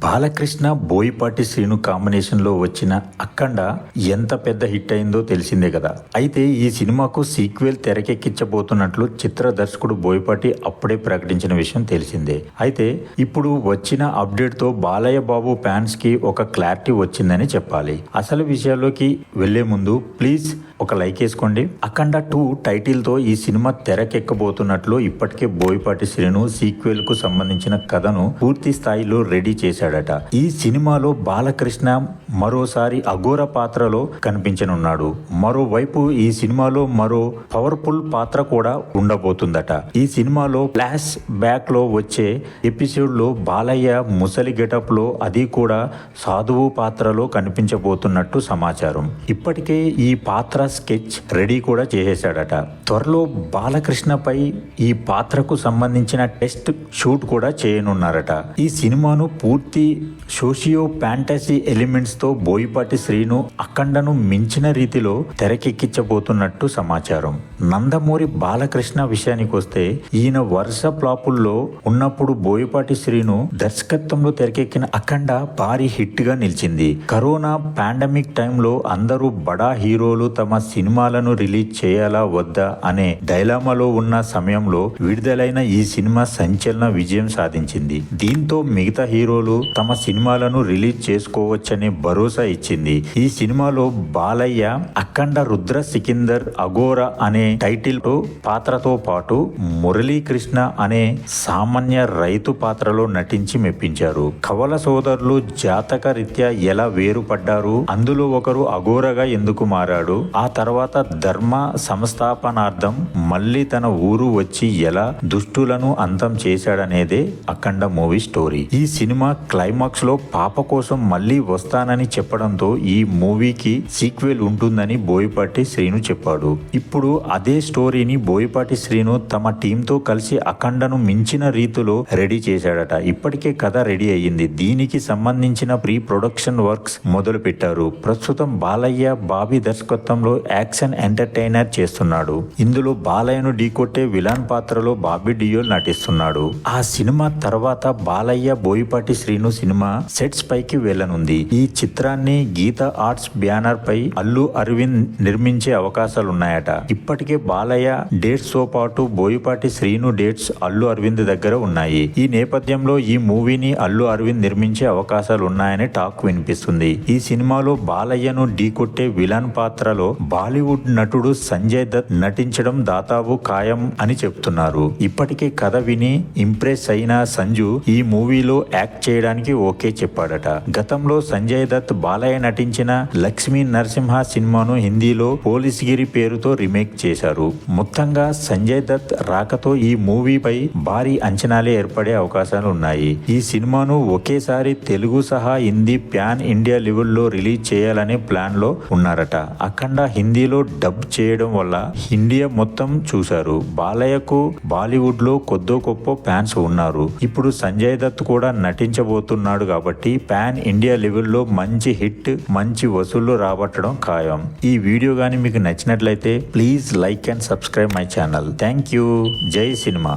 బాలకృష్ణ బోయపాటి శ్రీను కాంబినేషన్లో వచ్చిన అఖండ ఎంత పెద్ద హిట్ అయిందో తెలిసిందే కదా. అయితే ఈ సినిమాకు సీక్వెల్ తెరకెక్కించబోతున్నట్లు చిత్ర దర్శకుడు బోయపాటి అప్పుడే ప్రకటించిన విషయం తెలిసిందే. అయితే ఇప్పుడు వచ్చిన అప్డేట్తో బాలయ్య బాబు ఫ్యాన్స్కి ఒక క్లారిటీ వచ్చిందని చెప్పాలి. అసలు విషయాల్లోకి వెళ్ళే ముందు ప్లీజ్ ఒక లైక్ వేసుకోండి. అఖండ టూ టైటిల్తో ఈ సినిమా తెరకెక్కబోతున్నట్లు ఇప్పటికే బోయపాటి శ్రీను సీక్వెల్కు సంబంధించిన కథను పూర్తి స్థాయిలో రెడీ చేశాడట. ఈ సినిమాలో బాలకృష్ణ మరోసారి అఘోర పాత్రలో కనిపించనున్నాడు. మరోవైపు ఈ సినిమాలో మరో పవర్ఫుల్ పాత్ర కూడా ఉండబోతుందట. ఈ సినిమాలో ఫ్లాష్ బ్యాక్లో వచ్చే ఎపిసోడ్లో బాలయ్య ముసలి గెటప్లో అది కూడా సాధువు పాత్రలో కనిపించబోతున్నట్టు సమాచారం. ఇప్పటికే ఈ పాత్ర స్కెచ్ రెడీ కూడా చేసేశాడట. త్వరలో బాలకృష్ణపై ఈ పాత్రకు సంబంధించిన టెస్ట్ షూట్ కూడా చేయనున్నారట. ఈ సినిమాను పూర్తి సోషియో ఫ్యాంటసీ ఎలిమెంట్స్తో బోయిపాటి శ్రీను అఖండను మించిన రీతిలో తెరకెక్కించబోతున్నట్టు సమాచారం. నందమూరి బాలకృష్ణ విషయానికి వస్తే ఈయన వరుస ఫ్లాపుల్లో ఉన్నప్పుడు బోయపాటి శ్రీను దర్శకత్వంలో తెరకెక్కిన అఖండ భారీ హిట్గా నిలిచింది. కరోనా పాండమిక్ టైంలో అందరూ బడా హీరోలు తమ సినిమాలను రిలీజ్ చేయాలా వద్దా అనే డైలామాలో ఉన్న సమయంలో విడుదలైన ఈ సినిమా సంచలన విజయం సాధించింది. దీంతో మిగతా హీరోలు తమ సినిమాలను రిలీజ్ చేసుకోవచ్చనే భరోసా ఇచ్చింది. ఈ సినిమాలో బాలయ్య అఖండ రుద్ర సికిందర్ అఘోర అనే టైటిల్ పాత్రతో పాటు మురళీకృష్ణ అనే సామాన్య రైతు పాత్రలో నటించి మెప్పించారు. కవల సోదరులు జాతక రీత్యా ఎలా వేరుపడ్డారు? అందులో ఒకరు అఘోరగా ఎందుకు మారాడు? ఆ తర్వాత ధర్మ సంస్థాపనార్థం మళ్ళీ తన ఊరు వచ్చి ఎలా దుష్టులను అంతం చేశాడనేదే అఖండ మూవీ స్టోరీ. ఈ సినిమా క్లైమాక్స్లో పాప కోసం మళ్ళీ వస్తానని చెప్పడంతో ఈ మూవీకి సీక్వెల్ ఉంటుందని బోయపాటి శ్రీను చెప్పాడు. ఇప్పుడు అదే స్టోరీని బోయపాటి శ్రీను తమ టీంతో కలిసి అఖండను మించిన రీతిలో రెడీ చేశాడట. ఇప్పటికే కథ రెడీ అయ్యింది. దీనికి సంబంధించిన ప్రీ ప్రొడక్షన్ వర్క్స్ మొదలు పెట్టారు ప్రస్తుతం బాలయ్య బాబీ దర్శకత్వంలో యాక్షన్ ఎంటర్టైనర్ చేస్తున్నాడు. ఇందులో బాలయ్యను ఢీకొట్టే విలాన్ పాత్రలో బాబీ డియోల్ నటిస్తున్నాడు. ఆ సినిమా తర్వాత బాలయ్య బోయపాటి శ్రీను సినిమా సెట్స్ పైకి వెళ్ళనుంది. ఈ చిత్రాన్ని గీత ఆర్ట్స్ బ్యానర్ పై అల్లు అరవింద్ నిర్మించే అవకాశాలున్నాయట. ఇప్పటికే బాలయ్య డేట్స్తో పాటు బోయపాటి శ్రీను డేట్స్ అల్లు అరవింద్ దగ్గర ఉన్నాయి. ఈ నేపథ్యంలో ఈ మూవీని అల్లు అరవింద్ నిర్మించే అవకాశాలు ఉన్నాయని టాక్ వినిపిస్తుంది. ఈ సినిమాలో బాలయ్యను ఢీకొట్టే విలన్ పాత్రలో బాలీవుడ్ నటుడు సంజయ్ దత్ నటించడం దాదాపు ఖాయం అని చెప్తున్నారు. ఇప్పటికే కథ విని ఇంప్రెస్ అయిన సంజు ఈ మూవీలో యాక్ట్ చేయడానికి ఓకే చెప్పాడట. గతంలో సంజయ్ దత్ బాలయ్య నటించిన లక్ష్మీ నరసింహ సినిమాను హిందీలో పోలీస్గిరి పేరుతో రీమేక్ చేశారు మొత్తంగా సంజయ్ దత్ రాకతో ఈ మూవీపై భారీ అంచనాలే ఏర్పడే అవకాశాలు ఉన్నాయి ఈ సినిమాను ఒకేసారి తెలుగు సహా హిందీ ప్యాన్ ఇండియా లెవెల్లో రిలీజ్ చేయాలనే ప్లాన్లో ఉన్నారట. అఖండ హిందీలో డబ్ చేయడం వల్ల ఇండియా మొత్తం చూశారు. బాలయ్యకు బాలీవుడ్లో కొద్దో గొప్ప ఫ్యాన్స్ ఉన్నారు. ఇప్పుడు సంజయ్ దత్ కూడా నటించబోతున్నాడు కాబట్టి ప్యాన్ ఇండియా లెవెల్లో మంచి హిట్ మంచి వసూళ్ళు రాబట్టడం ఖాయం. ఈ వీడియో గానీ మీకు నచ్చినట్లయితే please like and subscribe my channel thank you జై సినిమా